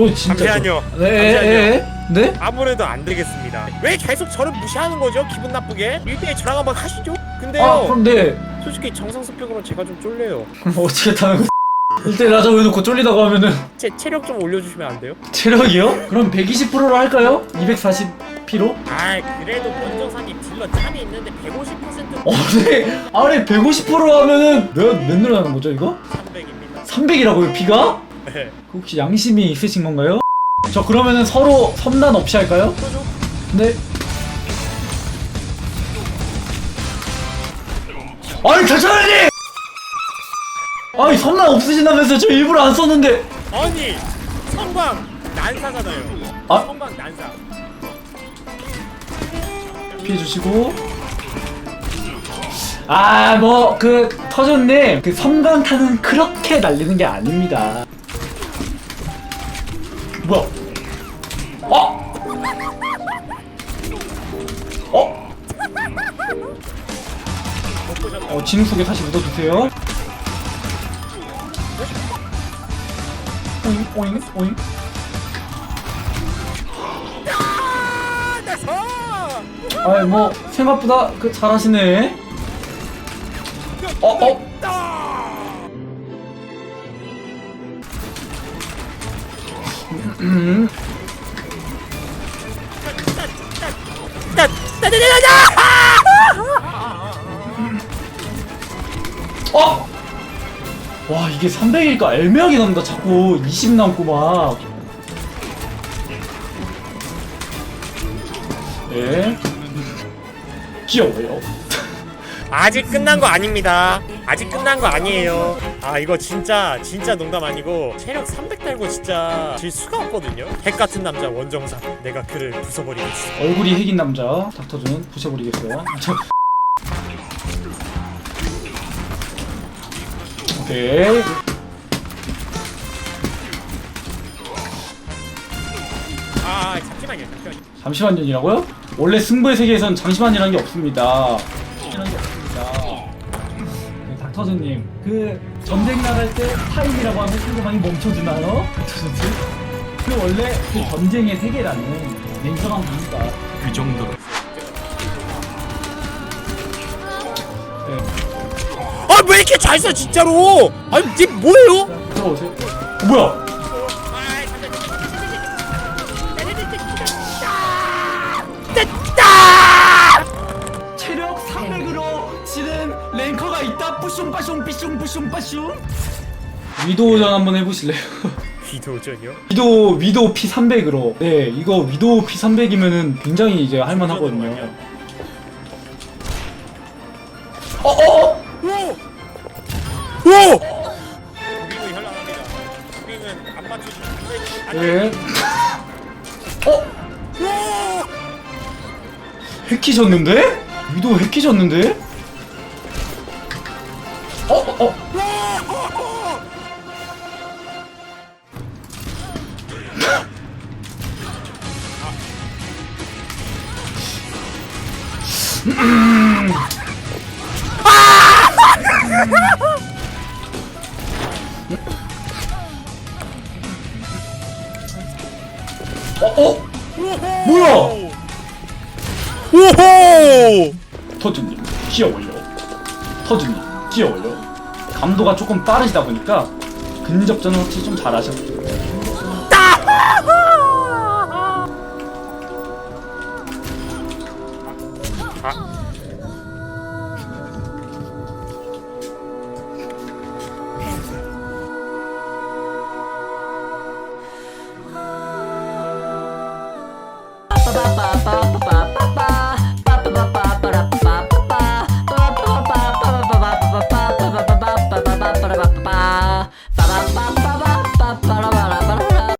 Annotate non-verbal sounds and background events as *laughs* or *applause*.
어 진짜 잠시만요. 저- 네, 네, 네, 네? 아무래도 안 되겠습니다. 왜 계속 저를 무시하는 거죠? 기분 나쁘게? 1대1 저랑 한번 하시죠? 근데요. 아 그런데 솔직히 정상스펙으로 제가 좀 쫄려요. *laughs* 어떻게 거 일단 라자 해놓고 쫄리다가 하면은 제 체력 좀 올려주시면 안 돼요? 체력이요? 그럼 120%로 할까요? 240피로? 아 그래도 원정사님 딜러 짬이 있는데 150% 어, 네. 아래 150% 하면은 몇, 몇 늘어나는 거죠 이거? 300입니다. 300이라고요 피가? 네. 그 혹시 양심이 있으신 건가요? 저 그러면은 서로 섬난 없이 할까요? 네. 아니 괜찮으니! 아니 섬난 없으신다면서 저 일부러 안 썼는데 아니 성광 난사잖아요. 아. 성광 난사. 피해주시고 아 뭐 그 터전님 그 섬광탄은 그렇게 날리는 게 아닙니다 뭐야 어? 어? 어 진흙 속에 다시 묻어주세요 오잉 오잉 오잉 아. 아이 뭐 생각보다 그 잘하시네 어 어? 어? 와 이게 300일까 애매하게 남다 자꾸 20 남고 막 예. 귀여워요 아직 끝난 거 아닙니다. 아직 끝난 거 아니에요. 아 이거 진짜 진짜 농담 아니고 체력 300 달고 진짜 질 수가 없거든요. 핵 같은 남자 원정사 내가 그를 부숴버리겠어. 얼굴이 핵인 남자 닥터준 부셔버리겠어요 저... 오케이 아 잠시만요 잠시만요. 잠시만요이라고요? 원래 승부의 세계에선 잠시만이라는 게 없습니다 게 없습니다 네, 닥터준님 그 전쟁 나갈 때 타임이라고 하면 상대방이 멈춰주나요? 닥터준님? 그 원래 그 전쟁의 세계라는 냉정한 겁니다 이 정도로 네. 아 왜 이렇게 잘 써 진짜로? 아니 니 뭐예요? 들어오세요 어, 뭐야 체력 숑빠숑 삐숑뿌숑빠숑 위도우전 한번 해보실래요? *laughs* 비도전이요? 위도 위도 P 300으로 네 이거 위도 P 300이면은 굉장히 이제 할만하거든요. 어어 오! 오! 우리도 현란합니다. 우리는 안 맞추시면 안 돼. 네. 어 오! 해키졌는데? 위도 해키졌는데? 어. 어 어? 뭐야? 오호! 터준님 귀여워요 터준님 귀여워요 감도가 조금 빠르시다 보니까 근접전은 확실히 좀 잘하셨어요 아,